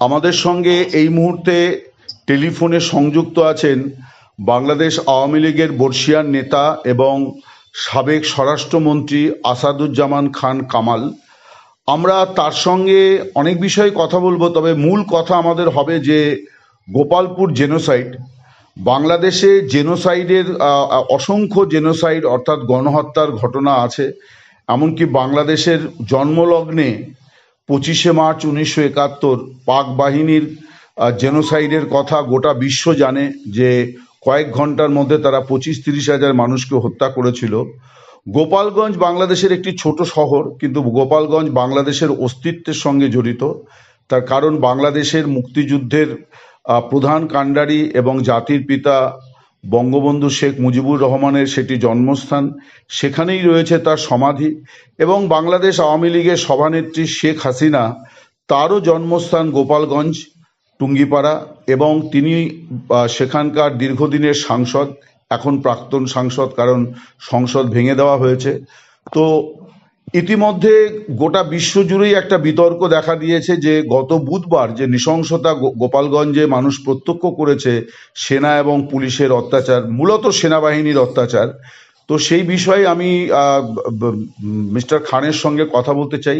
আমাদের সঙ্গে এই মুহূর্তে টেলিফোনে সংযুক্ত আছেন বাংলাদেশ আওয়ামী লীগের বর্ষিয়ান নেতা এবং সাবেক স্বরাষ্ট্রমন্ত্রী আসাদুজ্জামান খান কামাল। আমরা তার সঙ্গে অনেক বিষয়ে কথা বলব, তবে মূল কথা আমাদের হবে যে গোপালপুর জেনোসাইড। বাংলাদেশে জেনোসাইডের অসংখ্য জেনোসাইড অর্থাৎ গণহত্যার ঘটনা আছে। এমনকি বাংলাদেশের জন্মলগ্নে পঁচিশে মার্চ উনিশশো একাত্তর পাক বাহিনীর জেনোসাইডের কথা গোটা বিশ্ব জানে যে কয়েক ঘণ্টার মধ্যে তারা পঁচিশ তিরিশ হাজার মানুষকে হত্যা করেছিল। গোপালগঞ্জ বাংলাদেশের একটি ছোট শহর, কিন্তু গোপালগঞ্জ বাংলাদেশের অস্তিত্বের সঙ্গে জড়িত। তার কারণ বাংলাদেশের মুক্তিযুদ্ধের প্রধান কাণ্ডারি এবং জাতির পিতা বঙ্গবন্ধু শেখ মুজিবুর রহমানের সেটি জন্মস্থান। সেখানেই রয়েছে তার সমাধি এবং বাংলাদেশ আওয়ামী লীগের সভানেত্রী শেখ হাসিনা তারও জন্মস্থান গোপালগঞ্জ, টুঙ্গিপাড়া এবং তিনি সেখানকার দীর্ঘদিনের সাংসদ, এখন প্রাক্তন সাংসদ কারণ সংসদ ভেঙে দেওয়া হয়েছে। তো ইতিমধ্যে গোটা বিশ্ব জুড়েই একটা বিতর্ক দেখা দিয়েছে যে গত বুধবার যে নৃশংসতা গোপালগঞ্জে মানুষ প্রত্যক্ষ করেছে সেনা এবং পুলিশের অত্যাচার, মূলত সেনাবাহিনীর অত্যাচার তো সেই বিষয়ে আমি মিস্টার খানের সঙ্গে কথা বলতে চাই।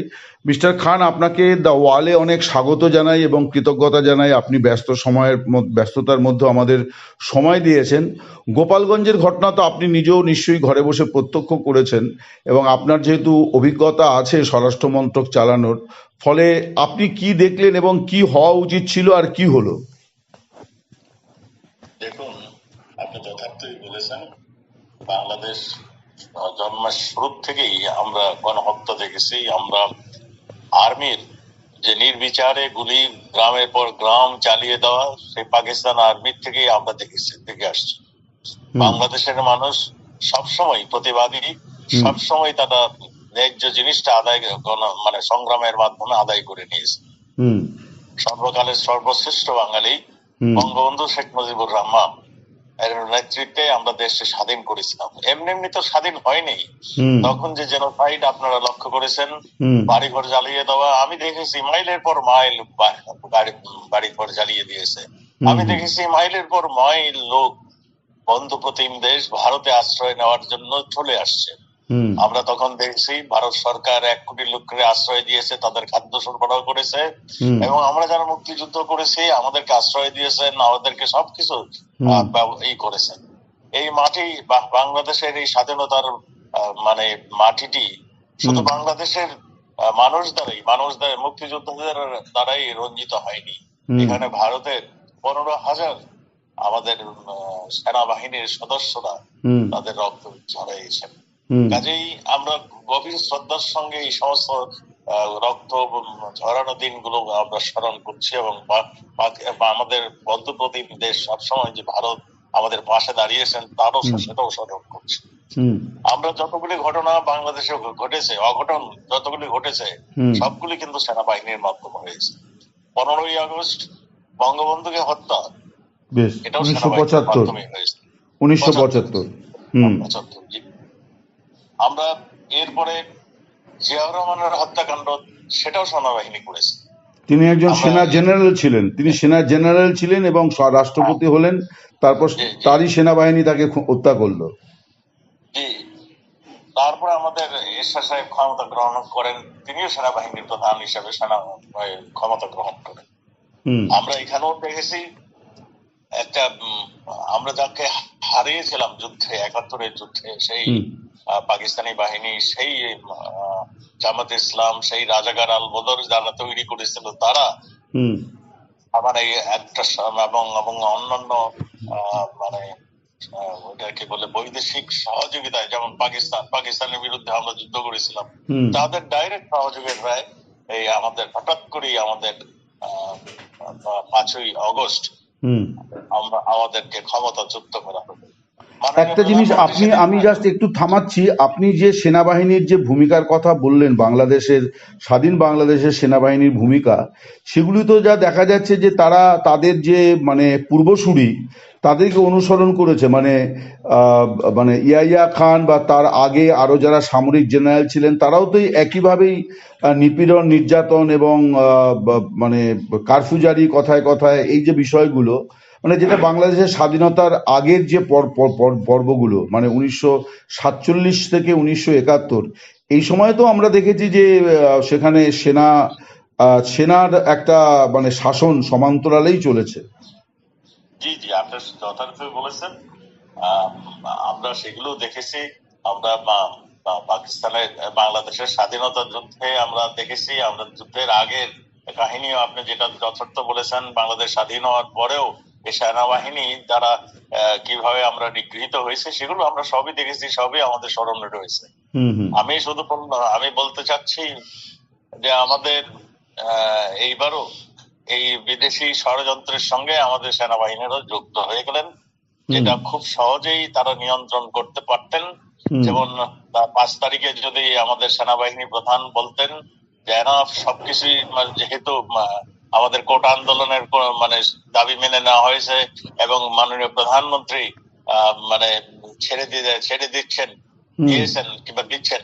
মিস্টার খান, আপনাকে দ্য ওয়ালে অনেক স্বাগত জানাই এবং কৃতজ্ঞতা জানাই। আপনি ব্যস্ত সময়ের ব্যস্ততার মধ্যে আমাদের সময় দিয়েছেন। গোপালগঞ্জের ঘটনা তো আপনি নিজেও নিশ্চয়ই ঘরে বসে প্রত্যক্ষ করেছেন এবং আপনার যেহেতু অভিজ্ঞতা আছে স্বরাষ্ট্র মন্ত্রক চালানোর, ফলে আপনি কি দেখলেন এবং কি হওয়া উচিত ছিল আর কি হলো দেখুন আপনি যথার্থই বলেছেন বাংলাদেশ জন্মের শুরু থেকেই আমরা গণহত্যা দেখেছি। আমরা আর্মির যে নির্বিচারে গুলি গ্রামের পর গ্রাম চালিয়ে দেওয়া সেই পাকিস্তান আর্মির থেকেই আমরা দেখেছি দেখে আসছি। বাংলাদেশের মানুষ সবসময় প্রতিবাদী সবসময় তারা ন্যায্য জিনিসটা আদায় গণ- মানে সংগ্রামের মাধ্যমে আদায় করে নিয়েছে। সর্বকালের সর্বশ্রেষ্ঠ বাঙালি বঙ্গবন্ধু শেখ মুজিবুর রহমান। নেতৃত্বে আমরা দেশকে স্বাধীন করেছিলাম। এমনি এমনি তো স্বাধীন হয়নি। তখন যে জেনোসাইড আপনারা লক্ষ্য করেছেন বাড়িঘর জ্বালিয়ে দেওয়া আমি দেখেছি মাইলের পর মাইল বাড়ি বাড়িঘর জ্বালিয়ে দিয়েছে। আমি দেখেছি মাইলের পর মাইল লোক বন্ধু প্রতিম দেশ ভারতে আশ্রয় নেওয়ার জন্য চলে আসছে। আমরা তখন দেখছি ভারত সরকার এক কোটি লোকের আশ্রয় দিয়েছে তাদের খাদ্য সরবরাহ করেছে। এবং আমরা যারা মুক্তিযুদ্ধ করেছি আমাদেরকে আশ্রয় দিয়েছেন আমাদেরকে সবকিছু করেছেন এই মাটি বা- বাংলাদেশের এই স্বাধীনতার মানে মাটিটি শুধু বাংলাদেশের মানুষ দ্বারাই মানুষ দ্বারা মুক্তিযোদ্ধাদের দ্বারাই রঞ্জিত হয়নি। এখানে ভারতের পনেরো হাজার আমাদের সেনাবাহিনীর সদস্যরা তাদের রক্ত ঝরাইয়েছেন। কাজেই আমরা গভীর শ্রদ্ধার সঙ্গে এই সমস্ত রক্ত ঝরানো দিনগুলো আমরা স্মরণ করছি এবং আমাদের বন্ধু প্রতিম দেশ সবসময় যে ভারত আমাদের পাশে দাঁড়িয়েছেন তারও সেটাও স্মরণ করছি। আমরা যতগুলি ঘটনা বাংলাদেশে ঘটেছে অঘটন যতগুলি ঘটেছে সবগুলি কিন্তু সেনাবাহিনীর মাধ্যমে হয়েছে। পনেরোই আগস্ট বঙ্গবন্ধুকে হত্যা এটাও সেনাবাহিনীর মাধ্যমে হয়েছে। উনিশশো পঁচাত্তর। আমরা এরপরে জিয়াউর রহমানের হত্যাকাণ্ড সেটাও সেনাবাহিনী করেছে। তিনি একজন সেনা জেনারেল ছিলেন। তিনি সেনা জেনারেল ছিলেন এবং রাষ্ট্রপতি হলেন। তারপর। তারই সেনাবাহিনী তাকে হত্যা করল। তারপরে আমাদের এরশাদ সাহেব ক্ষমতা গ্রহণ করেন। তিনিও সেনাবাহিনীর প্রধান হিসেবে সেনা ক্ষমতা গ্রহণ করেন। আমরা এখানেও দেখেছি একটা আমরা যাকে হারিয়েছিলাম যুদ্ধে একাত্তরের যুদ্ধে সেই পাকিস্তানি বাহিনী সেই জামাত ইসলাম সেই রাজাকার আল বদর যারা তৈরি করেছিল তারা হুম। আমার এই একটা এবং এবং অন্যান্য মানে ওটাকে বলে বৈদেশিক সহযোগিতায় যেমন পাকিস্তান পাকিস্তানের বিরুদ্ধে আমরা যুদ্ধ করেছিলাম তাদের ডাইরেক্ট সহযোগিতায় এই আমাদের হঠাৎ করেই আমাদের আহ, পাঁচই অগস্ট হুম। আমরা আমাদেরকে ক্ষমতাচ্যুত করা মাননীয় একটা জিনিস আপনি আমি জাস্ট একটু থামাচ্ছি আপনি যে সেনাবাহিনীর যে ভূমিকার কথা বললেন বাংলাদেশের স্বাধীন বাংলাদেশের সেনাবাহিনীর ভূমিকা সেগুলি তো যা দেখা যাচ্ছে যে তারা তাদের যে মানে পূর্বসূরি তাদেরকে অনুসরণ করেছে মানে মানে ইয়াইয়া খান বা তার আগে আরও যারা সামরিক জেনারেল ছিলেন, তারাও তো একইভাবেই নিপীড়ন, নির্যাতন এবং মানে কারফিউ জারি কথায় কথায় এই যে বিষয়গুলো মানে যেটা বাংলাদেশের স্বাধীনতার আগের যে পর- পর- পর- পর্বগুলো মানে উনিশশো সাতচল্লিশ থেকে উনিশশো একাত্তর, এই সময় তো আমরা দেখেছি যে সেখানে সেনা সেনার একটা মানে শাসন সমান্তরালেই চলেছে। জি জি আপনি যথার্থ বলেছেন। আমরা সেগুলো দেখেছি। আমরা পাকিস্তানের বাংলাদেশের স্বাধীনতা যুদ্ধে আমরা দেখেছি। আমরা যুদ্ধের আগের কাহিনীও আপনি যেটা যথার্থ বলেছেন বাংলাদেশ স্বাধীন হওয়ার পরেও এই সেনাবাহিনী দ্বারা কীভাবে আমরা নিগৃহীত হয়েছে সেগুলো আমরা সবই দেখেছি সবই আমাদের স্মরণে রয়েছে। আমি শুধু আমি বলতে চাচ্ছি যে আমাদের আহ, এইবারও এই বিদেশি ষড়যন্ত্রের সঙ্গে আমাদের সেনাবাহিনীরও যুক্ত হয়ে গেলেন। যেটা খুব সহজেই তারা নিয়ন্ত্রণ করতে পারতেন। যেমন পাঁচ তারিখে যদি আমাদের সেনাবাহিনী প্রধান বলতেন যে সবকিছুই মানে যেহেতু আমাদের কোটা আন্দোলনের মানে দাবি মেনে নেওয়া হয়েছে এবং মাননীয় প্রধানমন্ত্রী আহ, মানে ছেড়ে দিয়ে ছেড়ে দিচ্ছেন দিয়েছেন কিংবা দিচ্ছেন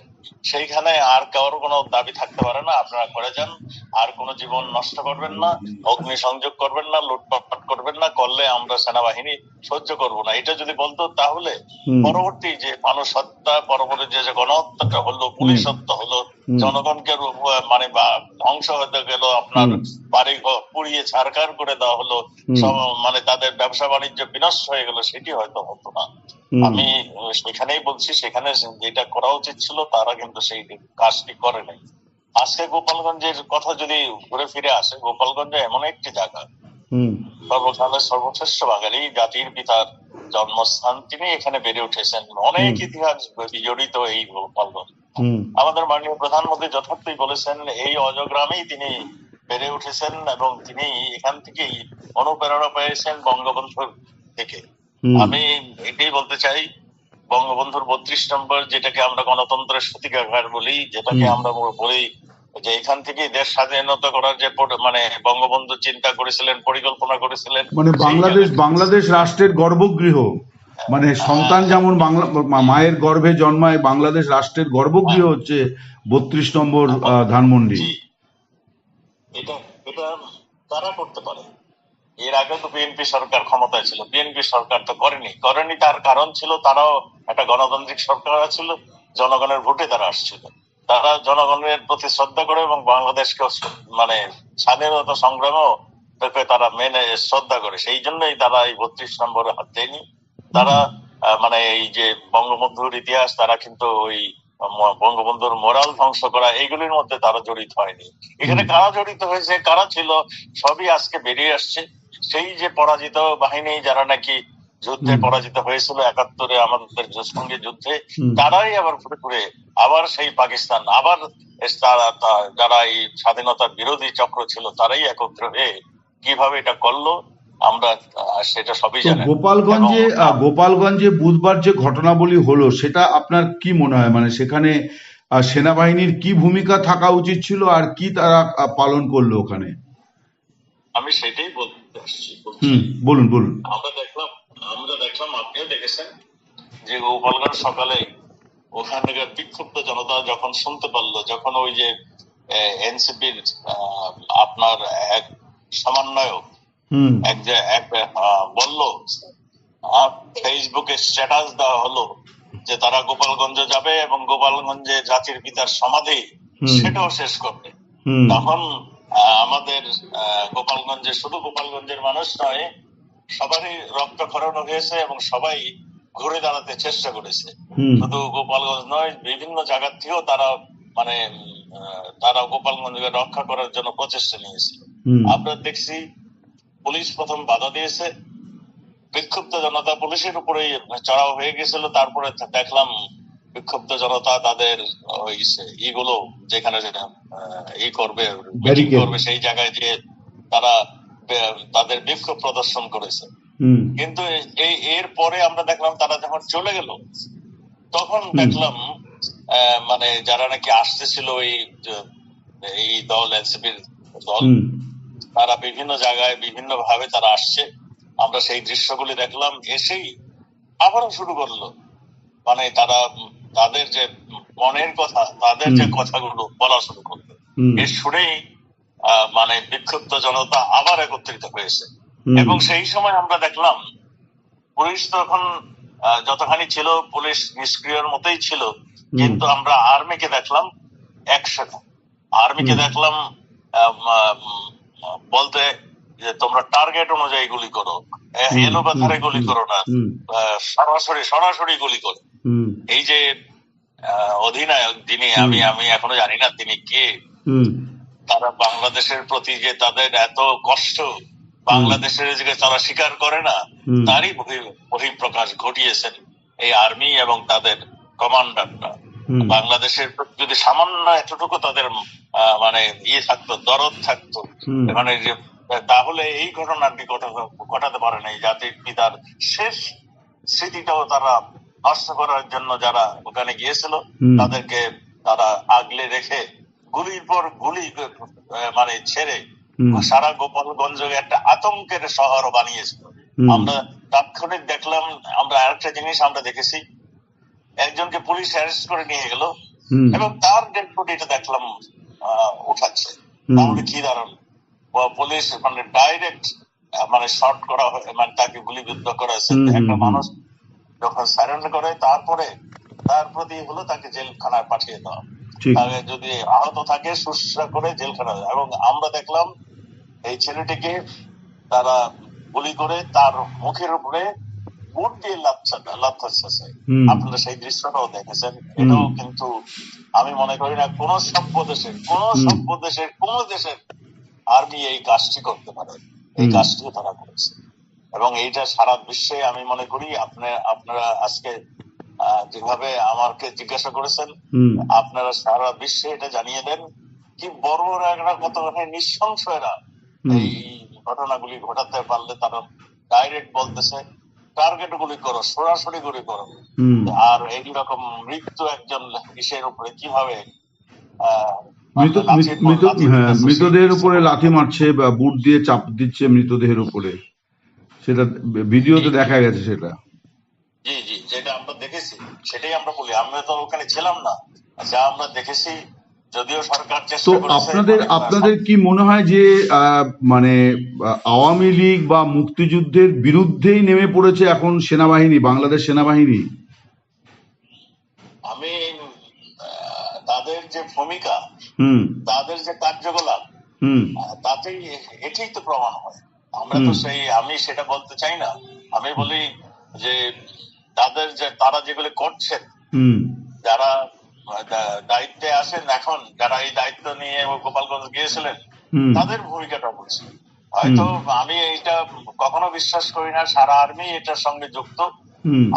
সেইখানে আর কারোর কোনো দাবি থাকতে পারে না। আপনারা করে যান আর কোনো জীবন নষ্ট করবেন না অগ্নি সংযোগ করবেন না লুটপাট করবেন না করলে আমরা সেনাবাহিনী সহ্য করব না। এটা যদি বলতো তাহলে পরবর্তী যে মানুষ হত্যা পরবর্তী যে গণহত্যাটা হলো পুলিশ হত্যা হলো। জনগণকে মানে ধ্বংস হতে গেল আপনার হুম। বাড়ি পুড়িয়ে ছারখার করে দেওয়া হলো মানে তাদের ব্যবসা বাণিজ্য বিনষ্ট হয়ে গেল সেটি হয়তো হতো না। আমি সেখানেই বলছি সেখানে যেটা করা উচিত ছিল তারা কিন্তু সেই কাজটি করে নাই। আজকে গোপালগঞ্জের কথা যদি ঘুরে ফিরে আসে গোপালগঞ্জ এমন একটি জায়গা। সর্বকালের সর্বশ্রেষ্ঠ বাঙালি জাতির পিতার জন্মস্থান তিনি এখানে বেড়ে উঠেছেন। অনেক ইতিহাস জড়িত এই গোপালগঞ্জ। আমাদের মাননীয় প্রধানমন্ত্রী যথার্থই বলেছেন এই অজগ্রামেই তিনি বেড়ে উঠেছেন এবং তিনি এখান থেকেই অনুপ্রেরণা পেয়েছেন বঙ্গবন্ধুর থেকে। আমি এটাই বলতে চাই বঙ্গবন্ধুর বত্রিশ নম্বর যেটাকে আমরা গণতন্ত্রের সূতিকাগার বলি যেটাকে। আমরা বলি যে এখান থেকে দেশ স্বাধীনতা করার যে মানে বঙ্গবন্ধু চিন্তা করেছিলেন পরিকল্পনা করেছিলেন মানে বাংলাদেশ বাংলাদেশ রাষ্ট্রের গর্ভগৃহ। মানে সন্তান যেমন বাংলা, মায়ের গর্ভে জন্মায়, বাংলাদেশ রাষ্ট্রের গর্ভগৃহ হচ্ছে বত্রিশ নম্বর ধানমন্ডি। এটা তারা করতে পারে। এর আগে তো বিএনপি সরকার ক্ষমতায় ছিল। বিএনপি সরকার তো করেনি। করেনি তার কারণ ছিল তারাও একটা গণতান্ত্রিক সরকার ছিল জনগণের ভোটে তারা আসছিল। তারা জনগণের প্রতি শ্রদ্ধা করে এবং বাংলাদেশকে মানে স্বাধীনতা সংগ্রামেও তারা মেনে, শ্রদ্ধা করে। সেই জন্যই তারা এই বত্রিশ নম্বরে হাত দেয়নি। তারা মানে এই যে বঙ্গবন্ধুর ইতিহাস তারা কিন্তু ওই বঙ্গবন্ধুর মোরাল ধ্বংস করা এইগুলির মধ্যে তারা জড়িত হয়নি। এখানে কারা জড়িত হয়েছে কারা ছিল সবই আজকে বেরিয়ে আসছে। সেই যে পরাজিত বাহিনী যারা নাকি যুদ্ধে পরাজিত হয়েছিল একাত্তরে আমাদের সঙ্গে যুদ্ধে তারাই আবার ঘুরে ঘুরে আবার সেই পাকিস্তান আবার তারা যারা এই স্বাধীনতার বিরোধী চক্র ছিল তারাই একত্র হয়ে কীভাবে এটা করল আমরা সেটা সবই জানি গোপালগঞ্জে গোপালগঞ্জে বুধবার যে ঘটনাবলী হলো সেটা আপনার কি মনে হয়? মানে সেখানে সেনাবাহিনীর কি ভূমিকা থাকা উচিত ছিল আর কি তারা পালন করল ওখানে? আমি সেটাই বলতে আসছি বলুন বলুন। আমরা দেখলাম আমরা দেখলাম আপনিও দেখেছেন যে গোপালগঞ্জ সকালে ওখানকার বিক্ষুব্ধ জনতা যখন শুনতে পারল যখন ওই যে এনসিপির আপনার এক সমন্বয়ক এক যে বলল ফেসবুকে স্ট্যাটাস দেওয়া হলো যে তারা গোপালগঞ্জ যাবে এবং গোপালগঞ্জে জাতির পিতার সমাধি সেটাও শেষ করবে। তখন আমাদের গোপালগঞ্জে শুধু গোপালগঞ্জের মানুষ নয় সবারই রক্তক্ষরণ হয়েছে এবং সবাই ঘুরে দাঁড়াতে চেষ্টা করেছে। শুধু গোপালগঞ্জ নয় বিভিন্ন জায়গার থেকেও তারা মানে তারা গোপালগঞ্জকে রক্ষা করার জন্য প্রচেষ্টা নিয়েছে। আমরা দেখছি পুলিশ প্রথম বাধা দিয়েছে। বিক্ষুব্ধ জনতা পুলিশের উপরেই চড়াও হয়ে গেছিল। তারপরে দেখলাম বিক্ষুব্ধ জনতা তাদের ওই ইগুলো যেখানে যেটা ই করবে মিটিং করবে সেই জায়গায় যে তারা তাদের বিক্ষোভ প্রদর্শন করেছে। কিন্তু এই এর পরে আমরা দেখলাম তারা যখন চলে গেল তখন দেখলাম আহ, মানে যারা নাকি আসতেছিল এই এই দল এনসিপির দল তারা বিভিন্ন জায়গায় বিভিন্ন ভাবে তারা আসছে। আমরা সেই দৃশ্যগুলি দেখলাম এসেই আবারও শুরু করল। মানে তারা তাদের যে মনের কথা তাদের যে কথাগুলো বলা শুরু করল। এর শুনেই মানে বিক্ষুব্ধ জনতা আবার একত্রিত হয়েছে। এবং সেই সময় আমরা দেখলাম পুলিশ তখন যতখানি ছিল পুলিশ নিষ্ক্রিয়র মতোই ছিল। কিন্তু আমরা আর্মিকে দেখলাম একসাথে আর্মিকে দেখলাম বলতে যে তোমরা টার্গেট অনুযায়ী গুলি করো। এলো পাথারে গুলি করো না। সরাসরি সরাসরি গুলি করো। এই যে অধিনায়ক যিনি আমি আমি এখনও জানি না তিনি কে। তারা বাংলাদেশের প্রতি যে তাদের এত কষ্ট বাংলাদেশের যে তারা স্বীকার করে না তারই বহি- বহিঃপ্রকাশ ঘটিয়েছেন এই আর্মি এবং তাদের কমান্ডাররা। বাংলাদেশের যদি সামান্য এতটুকু তাদের মানে ইয়ে থাকতো দরদ থাকতো মানে যে তাহলে এই ঘটনাটি ঘটাতে- পারে না এই জাতির পিতার শেষ স্মৃতিটাও তারা নষ্ট করার জন্য যারা ওখানে গিয়েছিল তাদেরকে তারা আগলে রেখে গুলির পর গুলি মানে ছেড়ে সারা গোপালগঞ্জ একটা আতঙ্কের শহর বানিয়েছিল। আমরা তাৎক্ষণিক দেখলাম আমরা আরেকটা জিনিস আমরা দেখেছি একজনকে পুলিশ অ্যারেস্ট করে নিয়ে গেল। এবং তার ডেড বডিটা দেখলাম উঠাচ্ছে। তাহলে কি দাঁড়ান পুলিশ মানে ডাইরেক্ট মানে শর্ট করা হয় মানে তাকে গুলিবিদ্ধ করা হয়েছে একটা মানুষ যখন সারেন্ডার করে তারপরে তার প্রতি হলো তাকে জেলখানায় পাঠিয়ে দেওয়া। তাহলে যদি আহত থাকে শুশ্রূষা করে জেলখানা এবং আমরা দেখলাম এই ছেলেটিকে তারা গুলি করে তার মুখের উপরে বুট দিয়ে লাচ্ছাচ্ছে হুম। আপনারা সেই দৃশ্যটাও দেখেছেন। এটাও কিন্তু আমি মনে করি না কোন সভ্য দেশের কোন সভ্য দেশের কোন দেশের আর্মি এই কাজটি করতে পারে। এই হুম। কাজটি তারা করেছে। এবং এইটা সারা বিশ্বে আমি মনে করি আপনি আপনারা আজকে যেভাবে আমাকে জিজ্ঞাসা করেছেন আপনারা সারা বিশ্বে এটা জানিয়ে দেন কি বড় এরা কত হুম। এই ঘটনাগুলি ঘটাতে পারলে তারা ডাইরেক্ট বলতেছে টার্গেট গুলি করো সরাসরি গুলি করো। আর এই রকম মৃত্যু একজন ইসের উপরে কীভাবে লাঠি হ্যাঁ মৃতদেহের উপরে লাথি মারছে বা বুট দিয়ে চাপ দিচ্ছে মৃতদেহের উপরে। সেটা ভিডিওতে দেখা গেছে সেটা। জি জি যেটা আমরা দেখেছি সেটাই আমরা বলি। আমরা তো ওখানে ছিলাম না। যা আমরা দেখেছি যদিও সরকার তো চেষ্টা আপনাদের মানে, আপনাদের কি মনে হয় যে মানে আওয়ামী লীগ বা মুক্তিযুদ্ধের বিরুদ্ধেই নেমে পড়েছে এখন সেনাবাহিনী বাংলাদেশ সেনাবাহিনী? আমি তাদের যে ভূমিকা হুম। তাদের যে কার্যকলাপ হুম। তাতেই এটাই তো প্রমাণ হয়। আমরা তো সেই আমি সেটা বলতে চাই না। আমি বলি যে তাদের যে তারা যেগুলো করছেন হুম। যারা দায়িত্বে আছেন এখন যারা এই দায়িত্ব নিয়ে গোপালগঞ্জ গিয়েছিলেন তাদের ভূমিকাটা বলছি। হয়তো আমি এটা কখনো বিশ্বাস করি না সারা আর্মি এটার সঙ্গে যুক্ত।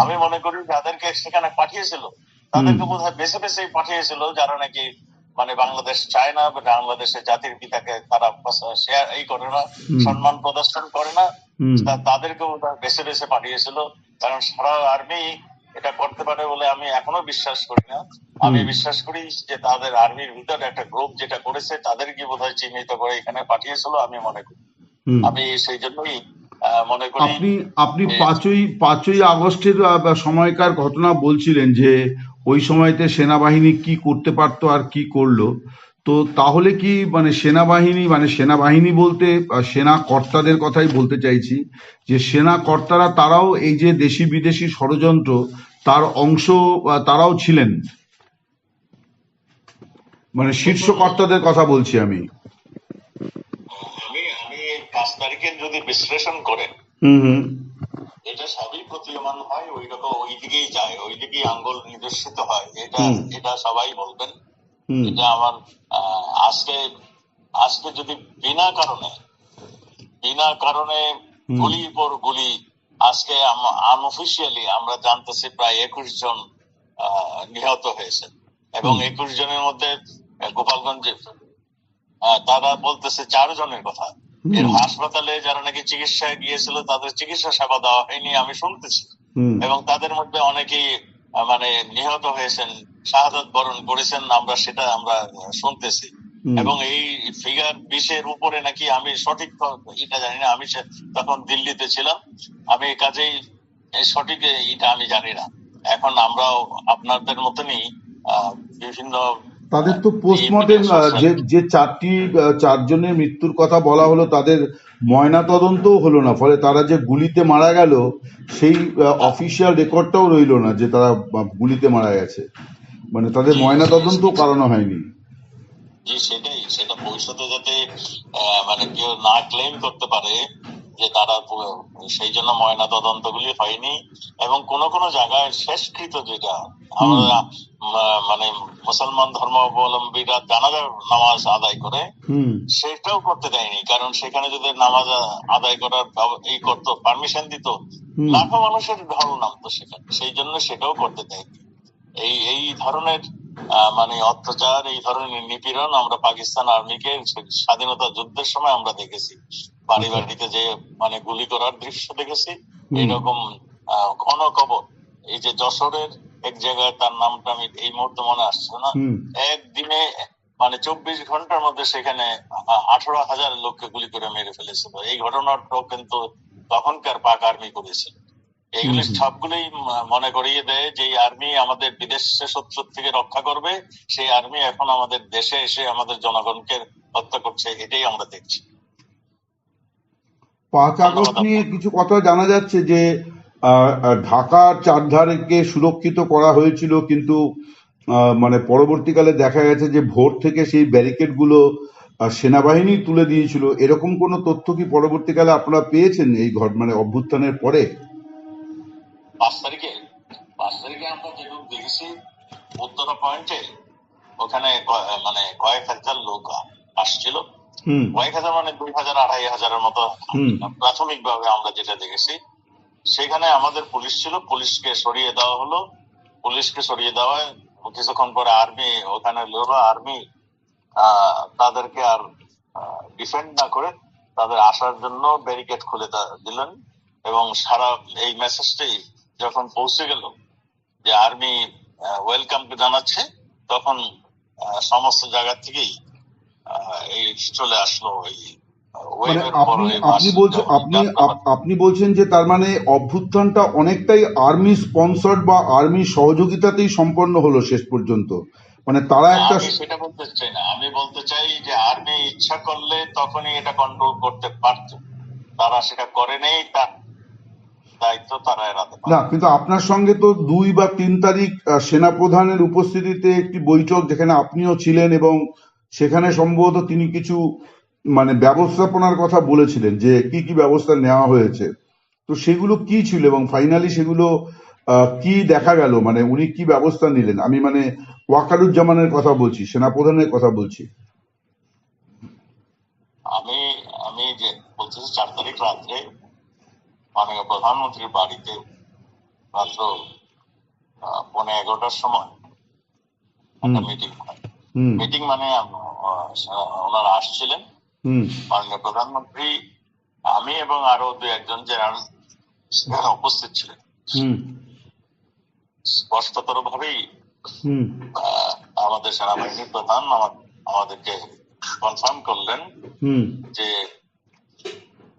আমি মনে করি যাদেরকে সেখানে পাঠিয়েছিল তাদেরকে বোধ হয় বেছে বেছেই পাঠিয়েছিল যারা নাকি মানে বাংলাদেশ চায় না বাংলাদেশের জাতির পিতাকে তারা শেয়ার এই করে না সম্মান প্রদর্শন করে না তাদেরকে বেছে বেছে পাঠিয়েছিল। কারণ সারা আর্মি এটা করতে পারে বলে আমি এখনও বিশ্বাস করি না। আমি বিশ্বাস করি যে তাদের আর্মির ভিতরে একটা গ্রুপ যেটা করেছে তাদেরকে বোধ হয় চিহ্নিত করে এখানে পাঠিয়েছিল আমি মনে করি। আমি সেই জন্যই মনে করি আপনি আপনি পাঁচই পাঁচই আগস্টের সময়কার ঘটনা বলছিলেন যে ওই সময়তে সেনাবাহিনী কি করতে পারতো আর কি করল। তো তাহলে কি মানে সেনাবাহিনী মানে সেনাবাহিনী বলতে সেনা কর্তাদের কথাই বলতে চাইছি যে সেনা কর্তারা তারাও এই যে দেশি বিদেশি ষড়যন্ত্র তার অংশ তারাও ছিলেন। মানে শীর্ষ কর্তাদের কথা বলছি আমি। পাঁচ তারিখের যদি বিশ্লেষণ করেন এটা সবই প্রতীয়মান হয় ওই রকম ওই দিকেই যায় ওই দিকেই আঙ্গুল নির্দেশিত হয়। এটা এটা সবাই বলবেন। এটা আমার আজকে আজকে যদি বিনা কারণে বিনা কারণে। গুলির পর গুলি আজকে আনঅফিসিয়ালি আমরা জানতেছি প্রায় একুশ জন নিহত হয়েছে। এবং একুশ জনের মধ্যে গোপালগঞ্জে তারা বলতেছে চার জনের কথা। এর হাসপাতালে যারা নাকি চিকিৎসায় গিয়েছিল তাদের চিকিৎসা সেবা দেওয়া হয়নি আমি শুনতেছি। এবং তাদের মধ্যে অনেকেই মানে নিহত হয়েছেন শাহাদত বরণ করেছেন আমরা সেটা আমরা শুনতেছি। এবং এই ফিগার বিশের উপরে নাকি আমি সঠিক এটা জানি না আমি তখন দিল্লিতে ছিলাম। আমি কাজেই সঠিক এটা আমি জানি না এখন আমরাও আপনাদের মতনই বিভিন্ন তাদের তো পোস্টমর্টেম যে যে চারটি চারজনের মৃত্যুর কথা বলা হলো তাদের ময়না তদন্তও হলো না। ফলে তারা যে গুলিতে মারা গেল সেই অফিসিয়াল রেকর্ডটাও রইল না যে তারা গুলিতে মারা গেছে। মানে তাদের ময়না তদন্তও করানো হয়নি। জি সেটাই সেটা ভবিষ্যতে যাতে মানে কেউ না ক্লেম করতে পারে যে তারা সেই জন্য ময়না তদন্ত গুলি হয়নি এবং কোন কোন জায়গায় শেষকৃত যেটা আমরা মানে মুসলমান ধর্মাবলম্বীরা জানাজার নামাজ আদায় করে সেটাও করতে দেয়নি। কারণ সেখানে যদি নামাজ আদায় করার এই করতো পারমিশন দিত। লাখো মানুষের ঢল নামতো সেখানে সেই জন্য সেটাও করতে দেয়নি। এই এই ধরনের মানে অত্যাচার এই ধরনের নিপীড়ন আমরা পাকিস্তান আর্মিকে স্বাধীনতা যুদ্ধের সময় আমরা দেখেছি। বাড়ি বাড়িতে যে মানে গুলি করার দৃশ্য দেখেছি এরকম ঘন কবর। এই যে যশোরের এক জায়গায় তার নামটা আমি এই মুহূর্তে মনে আসছে না। একদিনে মানে চব্বিশ ঘণ্টার মধ্যে সেখানে আঠারো হাজার লোককে গুলি করে মেরে ফেলেছিল। এই ঘটনাটাও কিন্তু তখনকার পাক আর্মি করেছিল। হুম। সবগুলোই মনে করিয়ে দেয় যে আর্মি আমাদের বিদেশে শত্রুর থেকে রক্ষা করবে সেই আর্মি এখন আমাদের দেশে এসে আমাদের জনগণকে হত্যা করছে এটাই আমরা দেখছি। পাঁচ আগস্ট নিয়ে কিছু কথা জানা যাচ্ছে যে ঢাকার চারধারকে সুরক্ষিত করা হয়েছিল কিন্তু মানে পরবর্তীকালে দেখা গেছে যে ভোর থেকে সেই ব্যারিকেডগুলো সেনাবাহিনী তুলে দিয়েছিল। এরকম কোনো তথ্য কি পরবর্তীকালে আপনারা পেয়েছেন এই ঘট মানে অভ্যুত্থানের পরে? পাঁচ তারিখে পাঁচ তারিখে আমরা যেটুকু দেখেছি উত্তরা পয়েন্টে ওখানে মানে কয়েক হাজার লোক আসছিল। কয়েক হাজার মানে দুই হাজার আড়াই হাজারের মতো প্রাথমিক ভাবে আমরা যেটা দেখেছি সেখানে আমাদের পুলিশ ছিল। পুলিশকে সরিয়ে দেওয়া হলো। পুলিশকে সরিয়ে দেওয়ায় কিছুক্ষণ পরে আর্মি ওখানে লোরা আর্মি তাদেরকে আর ডিফেন্ড না করে তাদের আসার জন্য ব্যারিকেড খুলে দিলেন এবং সারা এই মেসেজটাই যখন পৌঁছে গেল যে আর্মি ওয়েলকাম জানাচ্ছে তখন সমস্ত জায়গা থেকেই এই চলে আসলো এই মানে আপনি আপনি বলছেন আপনি আপনি বলছেন যে তার মানে অভ্যুত্থানটা অনেকটাই আর্মি স্পন্সর্ড বা আর্মি সহযোগিতাতেই সম্পন্ন হলো শেষ পর্যন্ত। মানে তারা একটা সেটা বলতে চাই না। আমি বলতে চাই যে আর্মি ইচ্ছা করলে তখনই এটা কন্ট্রোল করতে পারত। তারা সেটা করে নেই তার দায়িত্ব তারা এড়াতে পারে। না কিন্তু আপনার সঙ্গে তো দুই বা তিন তারিখ সেনাপ্রধানের উপস্থিতিতে একটি বৈঠক যেখানে আপনিও ছিলেন এবং সেখানে সম্ভবত তিনি কিছু মানে ব্যবস্থাপনার কথা বলেছিলেন যে কি কি ব্যবস্থা নেওয়া হয়েছে। তো সেগুলো কি ছিল এবং ফাইনালি সেগুলো কি দেখা গেল? মানে উনি কি ব্যবস্থা নিলেন? আমি মানে ওয়াকারুজ্জামানের কথা বলছি সেনাপ্রধানের কথা বলছি। আমি আমি যে বলতেছি চার তারিখ রাত্রে মাননীয় প্রধানমন্ত্রীর বাড়িতে রাত্র আহ, পৌনে এগারোটার সময় একটা মিটিং হয়। মিটিং মানে ওনারা আসছিলেন। মাননীয় প্রধানমন্ত্রী আমি এবং আরও দু একজন জেনারেল সেখানে উপস্থিত ছিলেন। হুম। স্পষ্টতর ভাবেই আমাদের সেনাবাহিনীর প্রধান আমাদেরকে কনফার্ম করলেন হুম। যে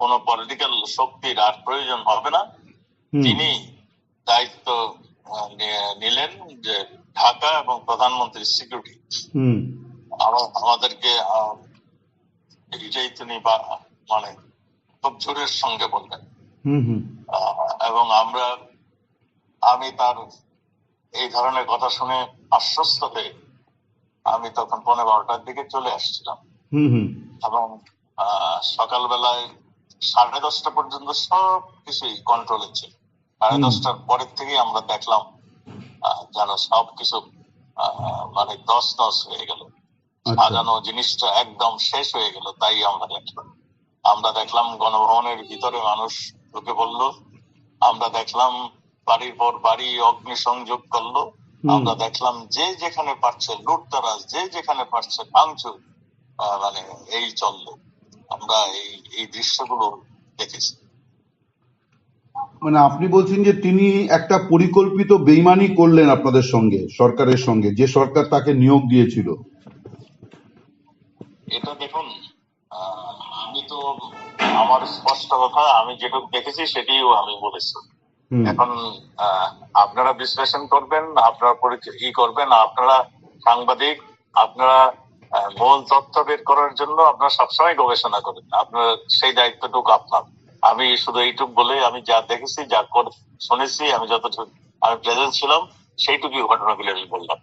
কোন পলিটিক্যাল শক্তির আর প্রয়োজন হবে না। তিনি দায়িত্ব নিলেন যে ঢাকা এবং প্রধানমন্ত্রীর সিকিউরিটি হুম। আমাদেরকে এটাই তিনি বা- মানে খুব জোরের সঙ্গে বললেন। হুম হুম। আহ, এবং আমরা আমি তার এই ধরনের কথা শুনে আশ্বস্ত হয়ে আমি তখন পনেরো বারোটার দিকে চলে আসছিলাম। এবং আহ, সকালবেলায় সাড়ে দশটা পর্যন্ত সব কিছুই কন্ট্রোলে ছিল। সাড়ে দশটার পরের থেকে আমরা দেখলাম যেন সব কিছু মানে দশ দশ হয়ে গেল। আচ্ছা। সাজানো জিনিসটা একদম শেষ হয়ে গেল তাই আমরা দেখলাম। আমরা দেখলাম গণভবনের ভিতরে মানুষ ঢুকে পড়ল। আমরা দেখলাম বাড়ির পর বাড়ি অগ্নি সংযোগ করল। আমরা দেখলাম যে যেখানে পারছে লুটতারাজ যে যেখানে পারছে ভাঙচুর আহ, মানে এই চলল। আমরা এই এই দৃশ্যগুলো দেখেছি। মানে আপনি বলছেন যে তিনি একটা পরিকল্পিত বেইমানি করলেন আপনাদের সঙ্গে সরকারের সঙ্গে যে সরকার তাকে নিয়োগ দিয়েছিল। এটা দেখুন আমি তো আমার স্পষ্ট কথা আমি যেটুকু দেখেছি সেটিও আমি বলেছি। এখন আপনারা বিশ্লেষণ করবেন আপনারা ই করবেন আপনারা সাংবাদিক আপনারা মূল তথ্য বের করার জন্য আপনার সবসময় গবেষণা করেন। আপনার সেই দায়িত্বটুকু আপনার। আমি শুধু এইটুক বলে আমি যা দেখেছি, যা শুনেছি, আমি যতটুকু আমি প্রেজেন্ট ছিলাম, সেইটুকুই ঘটনাগুলি আমি বললাম।